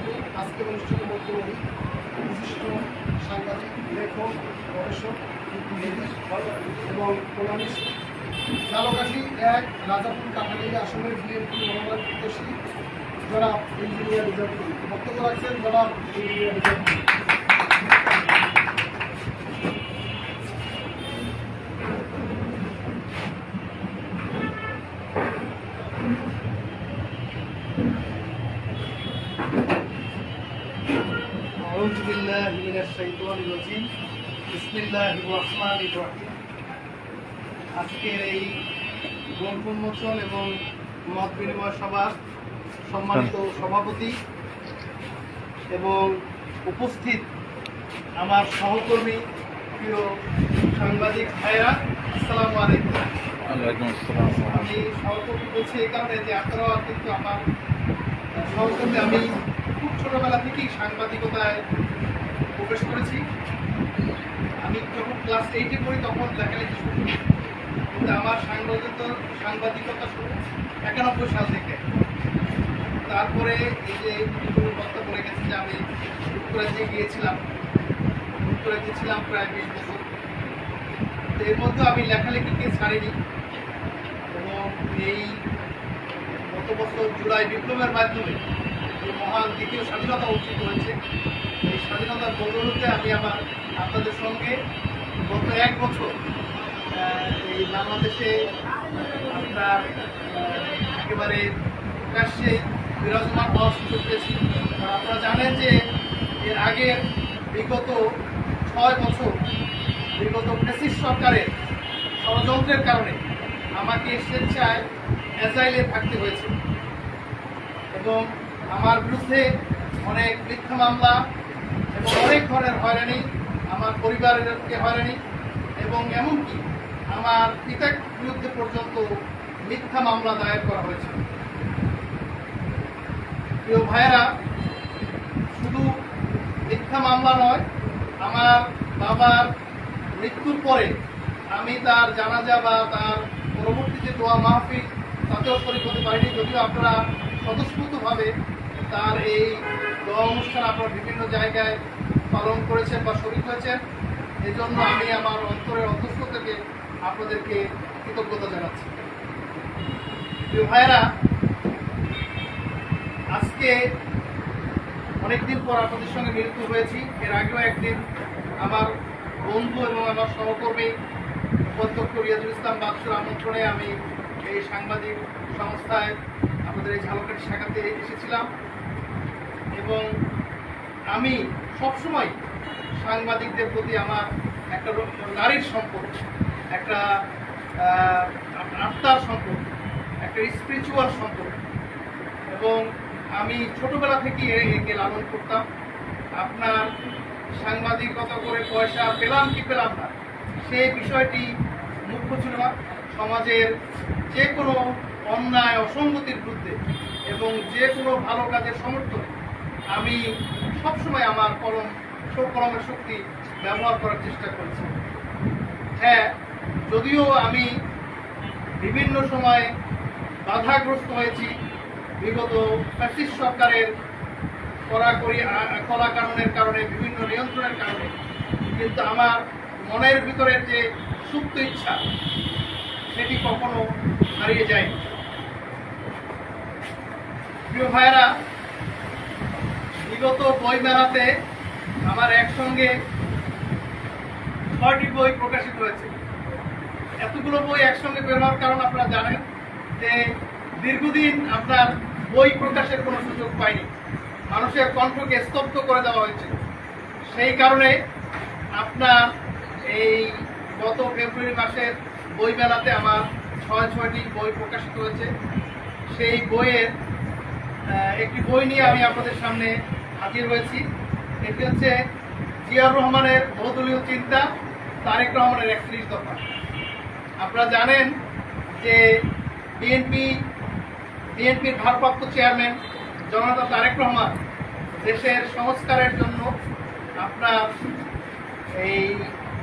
থাকবে আজকের অনুষ্ঠানের মধ্যমণি বিশিষ্ট সাংবাদিক, লেখক, গবেষক এবং কলামিস্ট এক, রাজাপুর কাঠালি আসনের বিএনপি মনোনয়ন প্রত্যাশী জনাব ইঞ্জিনিয়ার রিজার্ভ বক্তব্য রাখছেন জনাব ইঞ্জিনিয়ার রিজার্ভ من الشيطان الرجيم بسم الله الرحمن الرحيم আজকের এই গ্রন্থ উন্মোচন এবং মত বিনিময় সভার সম্মানিত সভাপতি এবং উপস্থিত আমার সহকর্মী প্রিয় সাংবাদিক ভাইরা আসসালামু আলাইকুম ওয়ালাইকুম আসসালাম আমি সহকর্মী বলছি এই কারণে যে আপনারাও কিন্তু আমার সহকর্মী আমি খুব ছোটবেলা থেকেই সাংবাদিকতায় প্রবেশ করেছি। আমি যখন ক্লাস এইটে পড়ি, তখন লেখালেখি শুরু। কিন্তু আমার সাংবাদিকতা সাংবাদিকতা শুরু একানব্বই সাল থেকে। তারপরে এই যে বক্তা বলে গেছে যে আমি যুক্তরাজ্যে গিয়েছিলাম যুক্তরাজ্যে ছিলাম প্রায় বিশ বছর। তো এর মধ্যে আমি লেখালেখিকে ছাড়িনি। এবং এই গত বছর জুলাই বিপ্লবের মাধ্যমে যে মহান দ্বিতীয় স্বাধীনতা অর্জিত হয়েছে। এই স্বাধীনতার বদলতে আমি আমার আপনাদের সঙ্গে গত এক বছর এই বাংলাদেশে, আপনার একেবারে প্রকাশ্যে বিরাজমান হওয়ার সুযোগ পেয়েছি। আপনারা জানেন যে এর আগে বিগত ছয় বছর, বিগত ফেসিস সরকারের ষড়যন্ত্রের কারণে আমাকে স্বেচ্ছায় অ্যাজাইলে থাকতে হয়েছে। এবং আমার বিরুদ্ধে অনেক মিথ্যা মামলা এবং অনেক ধরনের হয়রানি, আমার পরিবারকে হয়রানি এবং এমনকি আমার পিতার বিরুদ্ধে পর্যন্ত মিথ্যা মামলা দায়ের করা হয়েছে। প্রিয় ভাইয়েরা, শুধু মিথ্যা মামলা নয়, আমার বাবার মৃত্যুর পরে আমি তার জানাজা বা তার পরবর্তী যে দোয়া মাহফিল, তাতেও হতে পারিনি যদিও আপনারা স্বতঃস্ফূর্তভাবে তার এই দোয়া অনুষ্ঠান আপনারা বিভিন্ন জায়গায় পালন করেছেন বা শরীর হয়েছেন। এজন্য আমি আমার অন্তরের অন্তস্থ থেকে আপনাদেরকে কৃতজ্ঞতা জানাচ্ছি। ভাইয়েরা, আজকে অনেকদিন পর আপনাদের সঙ্গে মিলিত হয়েছি। এর আগেও একদিন আমার বন্ধু এবং আমার সহকর্মী উপাধ্যক্ষ রিয়াজুল ইসলাম বাদশার আমন্ত্রণে আমি এই সাংবাদিক সংস্থায় আমাদের এই ঝালকাঠি শাখাতে এসেছিলাম। এবং আমি সবসময় সাংবাদিকদের প্রতি আমার একটা নারীর সম্পর্ক, একটা আত্মার সম্পর্ক, একটা স্পিরিচুয়াল সম্পর্ক। এবং আমি ছোটবেলা থেকে একে লালন করতাম। আপনার সাংবাদিকতা করে পয়সা পেলাম কি পেলাম না, সেই বিষয়টি মুখ্য ছিল না সমাজের যে কোনো অন্যায়, অসঙ্গতির বিরুদ্ধে এবং যে কোনো ভালো কাজের সমর্থন আমি সবসময় আমার কলম কলমের শক্তি ব্যবহার করার চেষ্টা করেছি। হ্যাঁ যদিও আমি বিভিন্ন সময় বাধাগ্রস্ত হয়েছি, বিগত ফ্যাসিস্ট সরকারের কড়াকড়ি কলা কানুনের কারণে, বিভিন্ন নিয়ন্ত্রণের কারণে, কিন্তু আমার মনের ভিতরের যে সুপ্ত ইচ্ছা, সেটি কখনো হারিয়ে যায়নি। প্রিয় ভাইয়েরা, বিগত বই মেলাতে আমার একসঙ্গে ছয়টি বই প্রকাশিত হয়েছে। এতগুলো বই একসঙ্গে বের হওয়ার কারণ আপনারা জানেন যে দীর্ঘদিন আপনার বই প্রকাশের কোনো সুযোগ পাইনি। মানুষের কণ্ঠকে স্তব্ধ করে দেওয়া হয়েছে। সেই কারণে আপনার এই গত ফেব্রুয়ারি মাসের বই মেলাতে আমার ছয় ছয়টি বই প্রকাশিত হয়েছে। সেই বইয়ের একটি বই নিয়ে আমি আপনাদের সামনে হাজির হয়েছি। এটি হচ্ছে জিয়াউর রহমানের বহুদলীয় চিন্তা, তারেক রহমানের একত্রিশ দফা। আপনারা জানেন যে বিএনপি, বিএনপির ভারপ্রাপ্ত চেয়ারম্যান জনতা তারেক রহমান দেশের সংস্কারের জন্য আপনার এই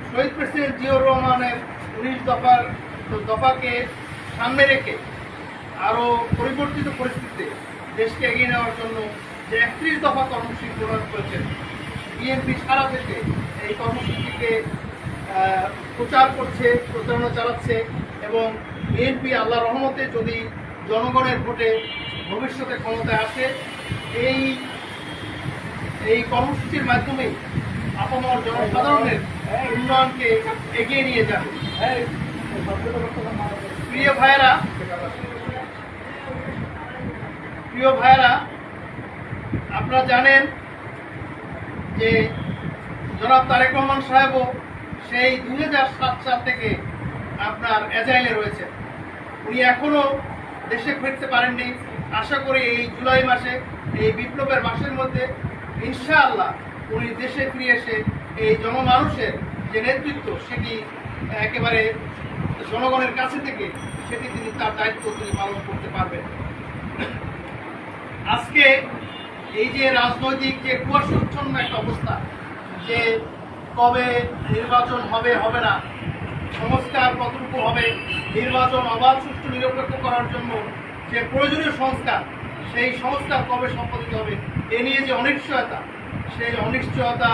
শহীদ প্রেসিডেন্ট জিয়াউর রহমানের উনিশ দফার দফাকে সামনে রেখে আরও পরিবর্তিত পরিস্থিতিতে দেশকে এগিয়ে নেওয়ার জন্য যে একত্রিশ দফা কর্মসূচি প্রদান করেছেন বিএনপি সারা দেশে এই কর্মসূচিকে প্রচার করছে প্রচারণা চালাচ্ছে এবং বিএনপি আল্লাহ রহমতে যদি জনগণের ভোটে ভবিষ্যতে ক্ষমতায় আসে এই এই কর্মসূচির মাধ্যমে আপামর জনসাধারণের উন্নয়নকে এগিয়ে নিয়ে যাবে প্রিয় ভাইয়েরা প্রিয় ভাইয়েরা, আপনারা জানেন যে জনাব তারেক রহমান সাহেবও সেই দু হাজার সাত সাল থেকে আপনার এজাইলে রয়েছে উনি এখনও দেশে ফিরতে পারেননি। আশা করি এই জুলাই মাসে, এই বিপ্লবের মাসের মধ্যে ইনশাআল্লাহ উনি দেশে ফিরে এসে এই জনমানুষের যে নেতৃত্ব, সেটি একেবারে জনগণের কাছে থেকে সেটি তিনি তার দায়িত্ব তিনি পালন করতে পারবেন। আজকে এই যে রাজনৈতিক যে কুয়াশাচ্ছন্ন একটা অবস্থা, যে কবে নির্বাচন হবে হবে না, সংস্কার কতটুকু হবে, নির্বাচন অবাধ সুষ্ঠু নিরপেক্ষ করার জন্য যে প্রয়োজনীয় সংস্কার, সেই সংস্কার কবে সম্পাদিত হবে, এ নিয়ে যে অনিশ্চয়তা, সেই অনিশ্চয়তা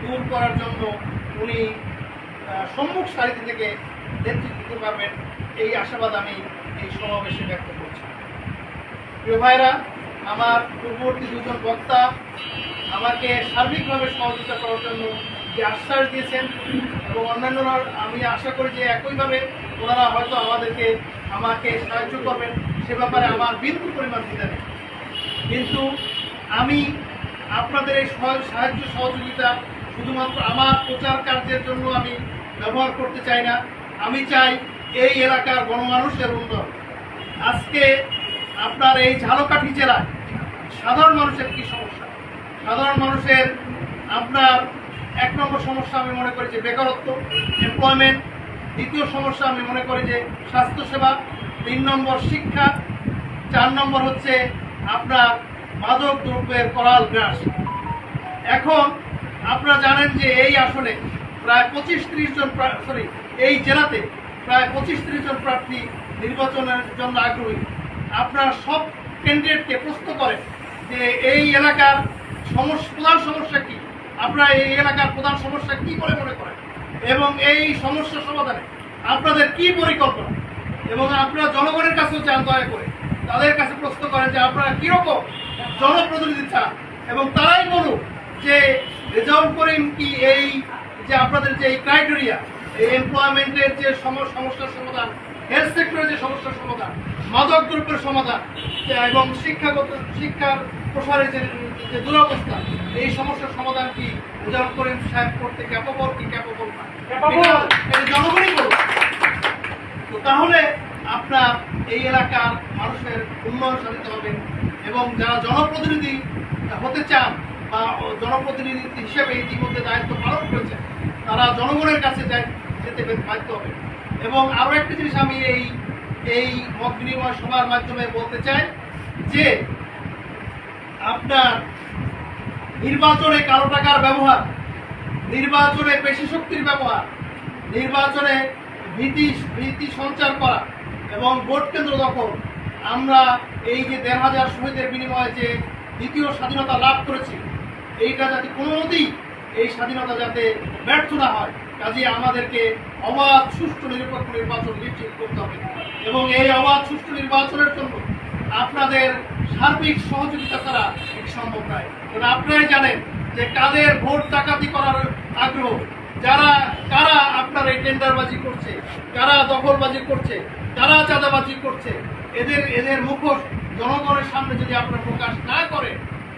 দূর করার জন্য উনি সম্মুখ সারিতে থেকে নেতৃত্ব দিতে পারবেন, এই আশাবাদ আমি এই সমাবেশে ব্যক্ত করছি। প্রিয় ভাইরা আমার পূর্ববর্তী দুজন বক্তা আমাকে সার্বিকভাবে সহযোগিতা করার জন্য যে আশ্বাস দিয়েছেন এবং অন্যান্যরা আমি আশা করি যে একইভাবে ওনারা হয়তো আমাদেরকে আমাকে সাহায্য করবেন। সে ব্যাপারে আমার বিন্দু পরিমাণ দিতে নেই। কিন্তু আমি আপনাদের এই সহ- সাহায্য সহযোগিতা শুধুমাত্র আমার প্রচার কার্যের জন্য আমি ব্যবহার করতে চাই না। আমি চাই এই এলাকার গণমানুষের উন্নয়ন। আজকে আপনার এই ঝালকাঠি জেলায় সাধারণ মানুষের কি সমস্যা? সাধারণ মানুষের আপনার এক নম্বর সমস্যা আমি মনে করি যে বেকারত্ব এমপ্লয়মেন্ট দ্বিতীয় সমস্যা আমি মনে করি যে স্বাস্থ্যসেবা, তিন নম্বর শিক্ষা, চার নম্বর হচ্ছে আপনার মাদক দ্রব্যের করাল গ্রাস। এখন আপনারা জানেন যে এই আসনে প্রায় পঁচিশ ত্রিশ জন সরি এই জেলাতে প্রায় পঁচিশ ত্রিশ জন প্রার্থী নির্বাচনের জন্য আগ্রহী। আপনারা সব ক্যান্ডিডেটকে প্রশ্ন করেন যে এই এলাকার সমস্যা প্রধান সমস্যা কি? আপনারা এই এলাকার প্রধান সমস্যা কি বলে মনে করেন? এবং এই সমস্যা সমাধানে আপনাদের কি পরিকল্পনা? এবং আপনারা জনগণের কাছেও চান দয়া করে তাদের কাছে প্রশ্ন করেন যে আপনারা কীরকম জনপ্রতিনিধি চান? এবং তারাই বলুন যে রেজাউল করিম কি এই যে আপনাদের যে এই ক্রাইটেরিয়া এই এমপ্লয়মেন্টের যে সম- সমস্যার সমাধান হেলথ সেক্টরের যে সমস্যার সমাধান মাদক দ্রব্যের সমাধান এবং শিক্ষাগত শিক্ষার প্রসারের যে যে দুরবস্থা এই সমস্যার সমাধান কি? রেজাউল করিম সাহেব করতে ক্যাপাবল কি ক্যাপাবল না? জনগণই বলুক তো তাহলে আপনার এই এলাকার মানুষের উন্নয়ন সাধিত হবে এবং যারা জনপ্রতিনিধি হতে চান বা জনপ্রতিনিধি হিসেবে ইতিমধ্যে দায়িত্ব পালন করেছেন তারা জনগণের কাছে যেতে বাধ্য হবে। এবং আরও একটা জিনিস আমি এই এই মত বিনিময় সভার মাধ্যমে বলতে চাই যে আপনার নির্বাচনে কালো টাকার ব্যবহার, নির্বাচনে পেশি শক্তির ব্যবহার, নির্বাচনে ভীতি ভীতি সঞ্চার করা এবং ভোট কেন্দ্র দখল, আমরা এই যে দেড় হাজার শহীদের বিনিময়ে যে দ্বিতীয় স্বাধীনতা লাভ করেছি, এইটা যাতে কোনো মতেই এই স্বাধীনতা যাতে ব্যর্থ না হয়। কাজে আমাদেরকে অবাধ, সুষ্ঠু, নিরপেক্ষ নির্বাচন নিশ্চিত করতে হবে। এবং এই অবাধ, সুষ্ঠু নির্বাচনের জন্য আপনাদের সার্বিক সহযোগিতা ছাড়া এটি সম্ভব নয়। কারণ আপনারাই জানেন যে কাদের ভোট ডাকাতি করার আগ্রহ। যারা, কারা আপনার এই টেন্ডারবাজি করছে, কারা দখলবাজি করছে, কারা চাঁদাবাজি করছে, এদের এদের মুখোশ জনগণের সামনে যদি আপনার প্রকাশ না করে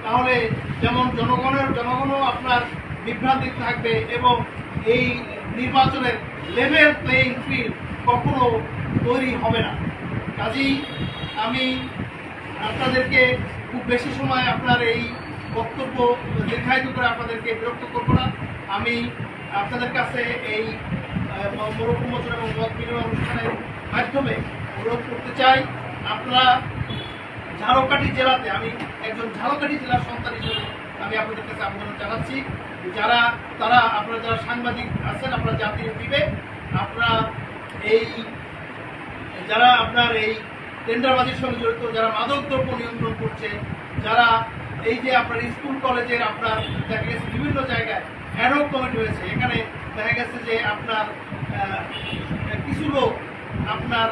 তাহলে যেমন জনগণের, জনগণও আপনার বিভ্রান্তি থাকবে এবং এই নির্বাচনের লেভেল প্লেইং ফিল্ড কখনো তৈরি হবে না। কাজেই আমি আপনাদেরকে খুব বেশি সময় আপনার এই বক্তব্য দীর্ঘায়িত করে আপনাদেরকে বিরক্ত করব না। আমি আপনাদের কাছে এই মরক উন্মোচন এবং মত বিনিময় অনুষ্ঠানের মাধ্যমে অনুরোধ করতে চাই। আপনারা ঝালকাঠি জেলাতে, আমি একজন ঝালকাঠি জেলার সন্তান হিসেবে আমি আপনাদের কাছে আবেদন জানাচ্ছি। যারা, তারা আপনারা যারা সাংবাদিক আছেন, আপনারা জাতির দিবে আপনারা এই, যারা আপনার এই টেন্ডারবাজির সঙ্গে জড়িত, যারা মাদক দ্রব্য নিয়ন্ত্রণ করছে, যারা এই যে আপনার স্কুল, কলেজের আপনার দেখা গেছে বিভিন্ন জায়গায় অ্যাডক কমিটি হয়েছে, এখানে দেখা গেছে যে আপনার কিছু লোক আপনার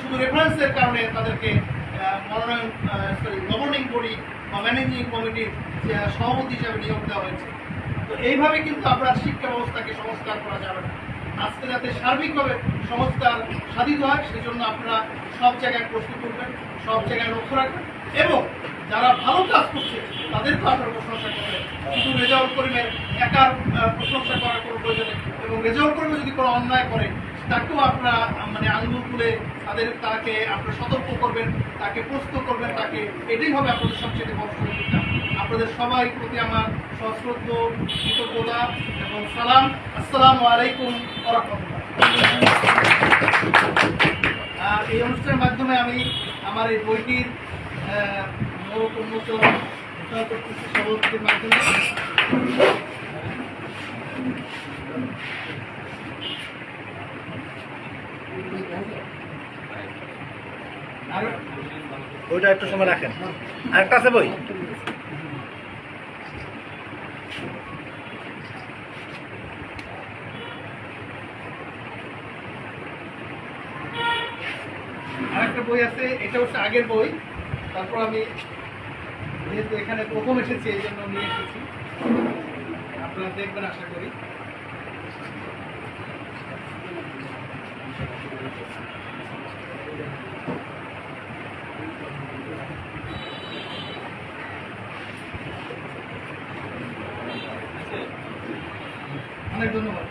শুধু রেফারেন্সের কারণে তাদেরকে মনোনয়ন সরি গভর্নিং বডি বা ম্যানেজিং কমিটির সভাপতি হিসাবে নিয়োগ দেওয়া হয়েছে। এইভাবে কিন্তু আপনার শিক্ষা ব্যবস্থাকে সংস্কার করা যাবে না। আজকে যাতে সার্বিকভাবে সংস্কার সাধিত হয়, সেজন্য আপনারা সব জায়গায় প্রস্তুত করবেন, সব জায়গায় লক্ষ্য রাখবেন এবং যারা ভালো কাজ করছে তাদেরকেও আপনার প্রশংসা করবেন। শুধু রেজাউল করিমের একার প্রশংসা করার কোনো প্রয়োজন নেই। এবং রেজাউল করিমে যদি কোনো অন্যায় করে, তাকেও আপনারা মানে আঙ্গুল তুলে তাদের, তাকে আপনারা সতর্ক করবেন, তাকে প্রস্তুত করবেন, তাকে এটাই হবে আপনাদের সবচেয়ে বড় আপনাদের সবাই প্রতি আমার সশ্রদ্ধ, কৃতজ্ঞতা এবং সালাম। আসসালামু আলাইকুম এই অনুষ্ঠানের মাধ্যমে আমি আমার এই বইটির মাধ্যমে। ওইটা একটু সময় রাখেন। আরেকটা আছে বই আরেকটা বই আছে, এটা হচ্ছে আগের বই। তারপর আমি যেহেতু এখানে প্রথম এসেছি, এই জন্য নিয়ে এসেছি। আপনারা দেখবেন, আশা করি। অনেক ধন্যবাদ।